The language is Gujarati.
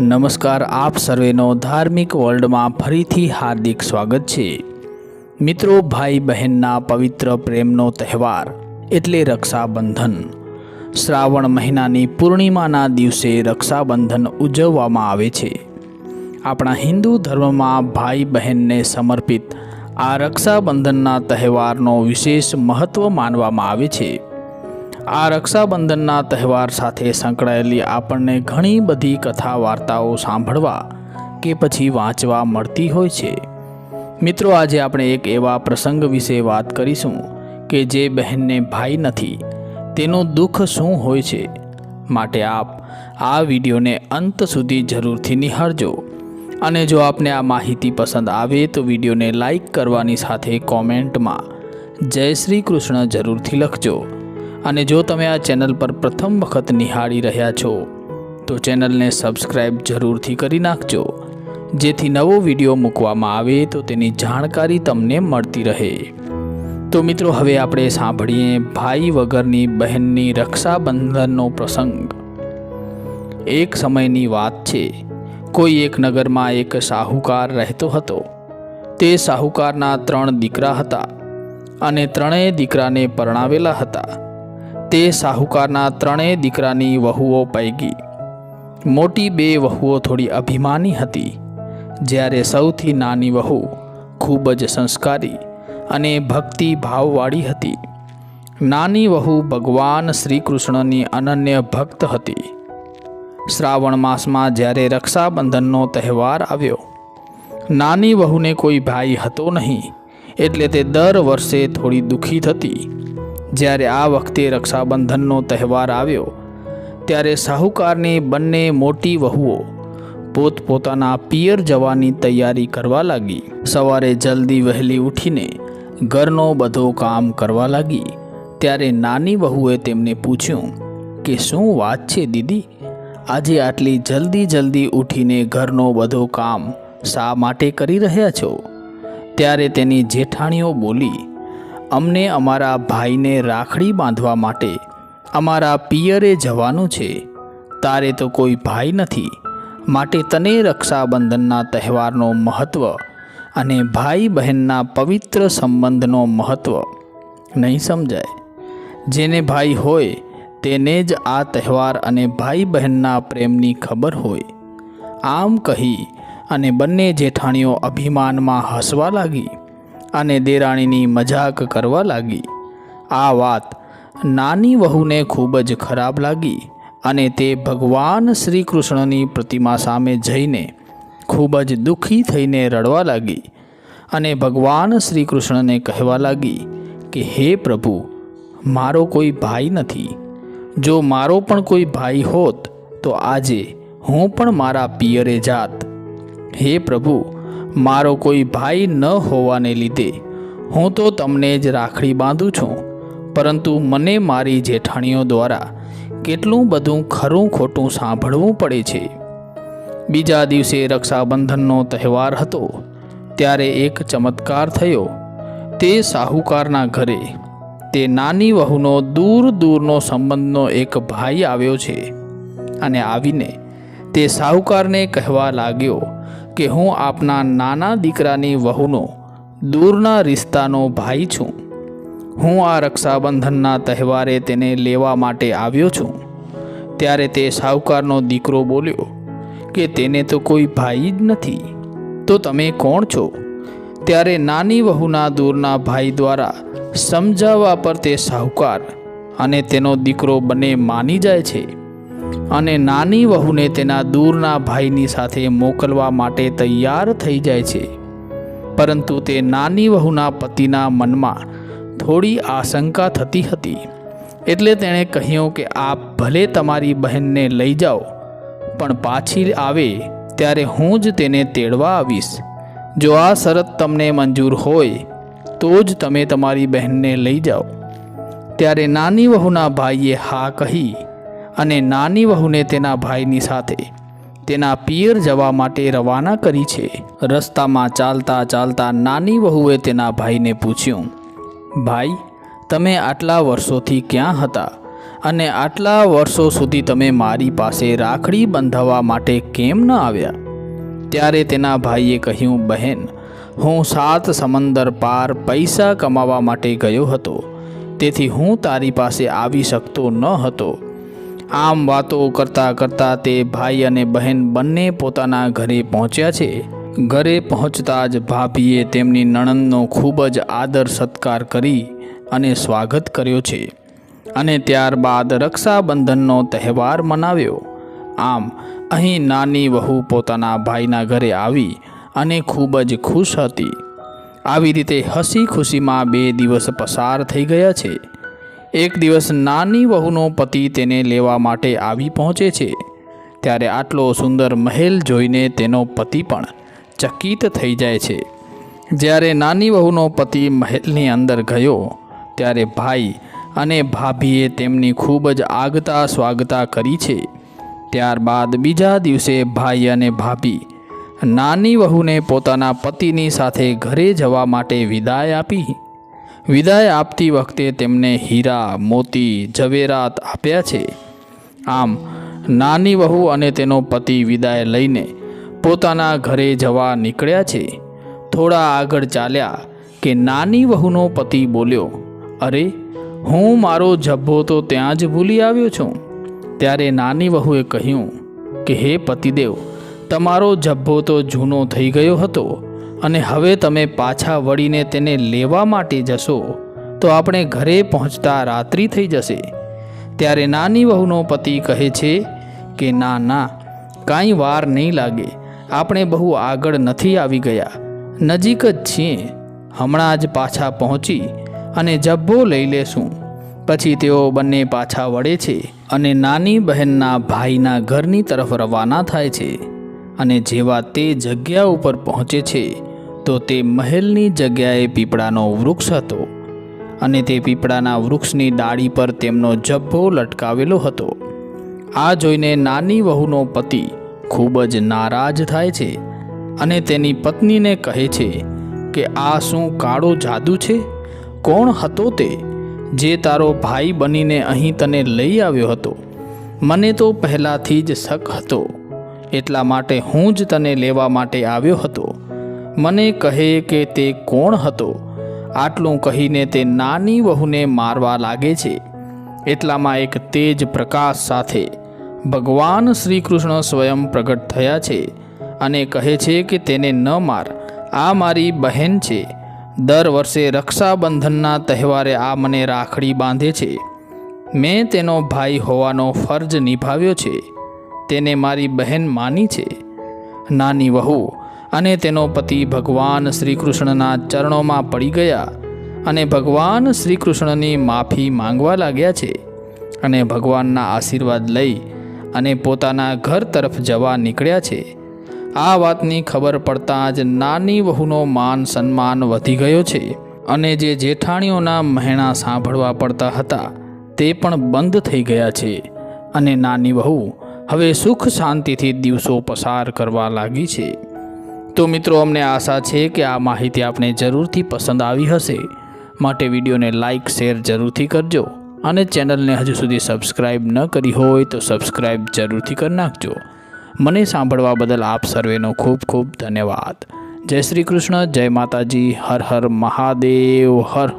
નમસ્કાર, આપ સર્વેનો ધાર્મિક વર્લ્ડમાં ફરીથી હાર્દિક સ્વાગત છે. મિત્રો ભાઈ બહેનના પવિત્ર પ્રેમનો તહેવાર એટલે રક્ષાબંધન. શ્રાવણ મહિનાની પૂર્ણિમાના દિવસે રક્ષાબંધન ઉજવવામાં આવે છે. આપણા હિન્દુ ધર્મમાં ભાઈ બહેનને સમર્પિત આ રક્ષાબંધનના તહેવારનો વિશેષ મહત્ત્વ માનવામાં આવે છે. આ રક્ષાબંધનના તહેવાર સાથે સંકળાયેલી આપણને ઘણી બધી કથા વાર્તાઓ સાંભળવા કે પછી વાંચવા મળતી હોય છે. મિત્રો, આજે આપણે એક એવા પ્રસંગ વિશે વાત કરીશું કે જે બહેનને ભાઈ નથી, તેનું દુઃખ શું હોય છે. માટે આપ આ વિડીયોને અંત સુધી જરૂરથી નિહાળજો. અને જો આપને આ માહિતી પસંદ આવે તો વિડીયોને લાઈક કરવાની સાથે કોમેન્ટમાં જય શ્રી કૃષ્ણ જરૂરથી લખજો. અને જો તમે આ ચેનલ પર પ્રથમ વખત નિહાળી રહ્યા છો, તો ચેનલને સબસ્ક્રાઈબ જરૂરથી કરી નાખજો. જેથી નવો વીડિયો મૂકવામાં આવે તો તેની જાણકારી તમને મળતી રહે. તો મિત્રો, હવે આપણે સાંભળીએ ભાઈ વગરની બહેનની રક્ષાબંધનનો પ્રસંગ. એક સમયની વાત છે, કોઈ એક નગરમાં એક સાહુકાર રહેતો હતો. તે સાહુકારના ત્રણ દીકરા હતા અને ત્રણેય દીકરાને પરણાવેલા હતા. તે સાહુકારના ત્રણેય દીકરાની વહુઓ પૈકી મોટી બે વહુઓ થોડી અભિમાની હતી. જ્યારે સૌથી નાની વહુ ખૂબ જ સંસ્કારી અને ભક્તિ ભાવવાળી હતી. નાની વહુ ભગવાન શ્રી કૃષ્ણની અનન્ય ભક્ત હતી. શ્રાવણ માસમાં જ્યારે રક્ષાબંધનનો તહેવાર આવ્યો, નાની વહુને કોઈ ભાઈ હતો નહીં, એટલે તે દર વર્ષે થોડી દુઃખી થતી જ્યારે આ વખતે રક્ષાબંધનનો તહેવાર આવ્યો, ત્યારે સાહુકારની બંને મોટી વહુઓ પોતપોતાના પિયર જવાની તૈયારી કરવા લાગી. સવારે જલ્દી વહેલી ઉઠીને ઘરનો બધો કામ કરવા લાગી. ત્યારે નાની વહુએ તેમને પૂછ્યું કે, શું વાત છે દીદી? આજે આટલી જલ્દી જલ્દી ઉઠીને ઘરનો બધો કામ શા માટે કરી રહ્યા છો? ત્યારે તેની જેઠાણીઓ બોલી અમને અમારા ભાઈને રાખડી બાંધવા માટે અમારા પિયરે જવાનું છે. તારે તો કોઈ ભાઈ નથી. માટે તને રક્ષાબંધનના તહેવારનો મહત્ત્વ અને ભાઈ બહેનના પવિત્ર સંબંધનો મહત્ત્વ નહીં સમજાય. જેને ભાઈ હોય, તેને જ આ તહેવાર અને ભાઈ બહેનના પ્રેમની ખબર હોય. આમ કહી અને બંને જેઠાણીઓ અભિમાનમાં હસવા લાગી. અને દેરાણીની મજાક કરવા લાગી. આ વાત નાની વહુને ખૂબ જ ખરાબ લાગી અને તે ભગવાન શ્રી કૃષ્ણની પ્રતિમા સામે જઈને ખૂબ જ દુઃખી થઈને રડવા લાગી અને ભગવાન શ્રી કૃષ્ણને કહેવા લાગી કે, હે પ્રભુ, મારો કોઈ ભાઈ નથી. જો મારો પણ કોઈ ભાઈ હોત તો આજે હું પણ મારા પિયરે જાત. હે પ્રભુ મારો કોઈ ભાઈ ન હોવાને લીધે હું તો તમને જ રાખડી બાંધું છું. પરંતુ મને મારી જેઠાણીઓ દ્વારા કેટલું બધું ખરું ખોટું સાંભળવું પડે છે. બીજા દિવસે રક્ષાબંધનનો તહેવાર હતો, ત્યારે એક ચમત્કાર થયો. તે સાહુકારના ઘરે તે નાની વહુનો દૂર દૂરનો સંબંધનો એક ભાઈ આવ્યો છે અને આવીને તે સાહુકારને કહેવા લાગ્યો કે હું આપના નાના દીકરાની વહુનો દૂરના રિશ્તાનો ભાઈ છું. હું આ રક્ષાબંધનના તહેવારે તેને લેવા માટે આવ્યો છું. ત્યારે તે સાહુકારનો દીકરો બોલ્યો કે તેને તો કોઈ ભાઈ જ નથી. તો તમે કોણ છો? ત્યારે નાની વહુના દૂરના ભાઈ દ્વારા સમજાવવા પર તે સાહુકાર અને તેનો દીકરો બંને માની જાય છે. અને નાની વહુને તેના દૂરના ભાઈની સાથે મોકલવા માટે તૈયાર થઈ જાય છે. પરંતુ તે નાની વહુના પતિના મનમાં થોડી આશંકા થતી હતી. એટલે તેણે કહ્યું કે, આપ ભલે તમારી બહેનને લઈ જાઓ, પણ પાછી આવે ત્યારે હું જ તેને તેડવા આવીશ. જો આ શરત તમને મંજૂર હોય, તો જ તમે તમારી બહેનને લઈ જાઓ. ત્યારે નાની વહુના ભાઈએ હા કહી અને નાની વહુને તેના ભાઈની સાથે. તેના પિયર જવા માટે રવાના કરી છે. રસ્તામાં ચાલતા ચાલતા નાની વહુએ તેના ભાઈને પૂછ્યું, ભાઈ, તમે આટલા વર્ષોથી ક્યાં હતા? અને આટલા વર્ષો સુધી તમે મારી પાસે રાખડી બંધાવવા માટે કેમ ન આવ્યા? ત્યારે તેના ભાઈએ કહ્યું, બહેન, હું સાત સમંદર પાર પૈસા કમાવા માટે ગયો હતો. તેથી હું તારી પાસે આવી શકતો ન હતો. આમ વાતો કરતાં કરતાં તે ભાઈ અને બહેન બંને પોતાના ઘરે પહોંચ્યા છે. ઘરે પહોંચતા જ ભાભીએ તેમની નણંદનો ખૂબ જ આદર સત્કાર કરી અને સ્વાગત કર્યો છે અને ત્યારબાદ રક્ષાબંધનનો તહેવાર મનાવ્યો. આમ અહીં નાની વહુ પોતાના ભાઈના ઘરે આવી અને ખૂબ જ ખુશ હતી. આવી રીતે હસી ખુશીમાં બે દિવસ પસાર થઈ ગયા છે. એક દિવસ નાની વહુનો પતિ તેને લેવા માટે આવી પહોંચે છે. ત્યારે આટલો સુંદર મહેલ જોઈને તેનો પતિ પણ ચકિત થઈ જાય છે. જ્યારે નાની વહુનો પતિ મહેલની અંદર ગયો, ત્યારે ભાઈ અને ભાભીએ તેમની ખૂબ જ આગતા સ્વાગતા કરી છે. ત્યારબાદ બીજા દિવસે ભાઈ અને ભાભી નાની વહુને પોતાના પતિની સાથે ઘરે જવા માટે વિદાય આપી. વિદાય આપતી વખતે તેમને હીરા, મોતી, ઝવેરાત આપ્યા છે. આમ, નાની વહુ અને તેનો પતિ વિદાય લઈને પોતાના ઘરે જવા નીકળ્યા છે. થોડા આગળ ચાલ્યા કે નાની વહુનો પતિ બોલ્યો, અરે, હું મારો જબ્બો તો ત્યાં જ ભૂલી આવ્યો છું. ત્યારે નાની વહુએ કહ્યું કે, હે પતિદેવ, તમારો જબ્બો તો જૂનો થઈ ગયો હતો. અને હવે તમે પાછા વળીને તેને લેવા માટે જશો, તો આપણે ઘરે પહોંચતા રાત્રિ થઈ જશે. ત્યારે નાની વહુનો પતિ કહે છે કે, ના ના, કાંઈ વાર નહીં લાગે. આપણે બહુ આગળ નથી આવી ગયા. નજીક જ છીએ. હમણાં જ પાછા પહોંચી અને જબ્બો લઈ લેશું. પછી તેઓ બંને પાછા વળે છે અને નાની બહેનના ભાઈના ઘરની તરફ રવાના થાય છે અને જેવા તે જગ્યા ઉપર પહોંચે છે તો તે મહેલની જગ્યાએ પીપળાનો વૃક્ષ હતો અને તે પીપળાના વૃક્ષની ડાળી પર તેમનો જબ્બો લટકાવેલો હતો. આ જોઈને નાની વહુનો પતિ ખૂબ જ નારાજ થાય છે અને તેની પત્નીને કહે છે કે, આ શું કાળો જાદુ છે? કોણ હતો તે જે તારો ભાઈ બનીને અહીં તને લઈ આવ્યો હતો? મને તો પહેલાંથી જ શક હતો. એટલા માટે હું જ તને લેવા માટે આવ્યો હતો. મને કહે કે તે કોણ હતો? આટલું કહીને તે નાની વહુને મારવા લાગે છે. એટલામાં એક તેજ પ્રકાશ સાથે ભગવાન શ્રી કૃષ્ણ સ્વયં પ્રગટ થયા છે અને કહે છે કે તેને ન માર. આ મારી બહેન છે. દર વર્ષે રક્ષાબંધનના તહેવારે આ મને રાખડી બાંધે છે. મેં તેનો ભાઈ હોવાનો ફરજ નિભાવ્યો છે. તેને મારી બહેન માની છે. નાની વહુ અને તેનો પતિ ભગવાન શ્રીકૃષ્ણના ચરણોમાં પડી ગયા અને ભગવાન શ્રીકૃષ્ણની માફી માંગવા લાગ્યા છે અને ભગવાનના આશીર્વાદ લઈ અને પોતાના ઘર તરફ જવા નીકળ્યા છે. આ વાતની ખબર પડતાં જ નાની વહુનો માન સન્માન વધી ગયો છે અને જે જેઠાણીઓના મહેણા સાંભળવા પડતા હતા તે પણ બંધ થઈ ગયા છે અને નાની વહુ હવે સુખ શાંતિથી દિવસો પસાર કરવા લાગી છે. તો મિત્રો, અમને આશા છે કે આ માહિતી આપને જરૂરથી પસંદ આવી હશે. માટે વિડીયોને લાઇક શેર જરૂરથી કરજો અને ચેનલને હજુ સુધી સબસ્ક્રાઇબ ન કરી હોય તો સબસ્ક્રાઇબ જરૂરથી કરી નાખજો. મને સાંભળવા બદલ આપ સર્વેનો ખૂબ ખૂબ ધન્યવાદ. જય શ્રી કૃષ્ણ, જય માતાજી, હર હર મહાદેવ, હર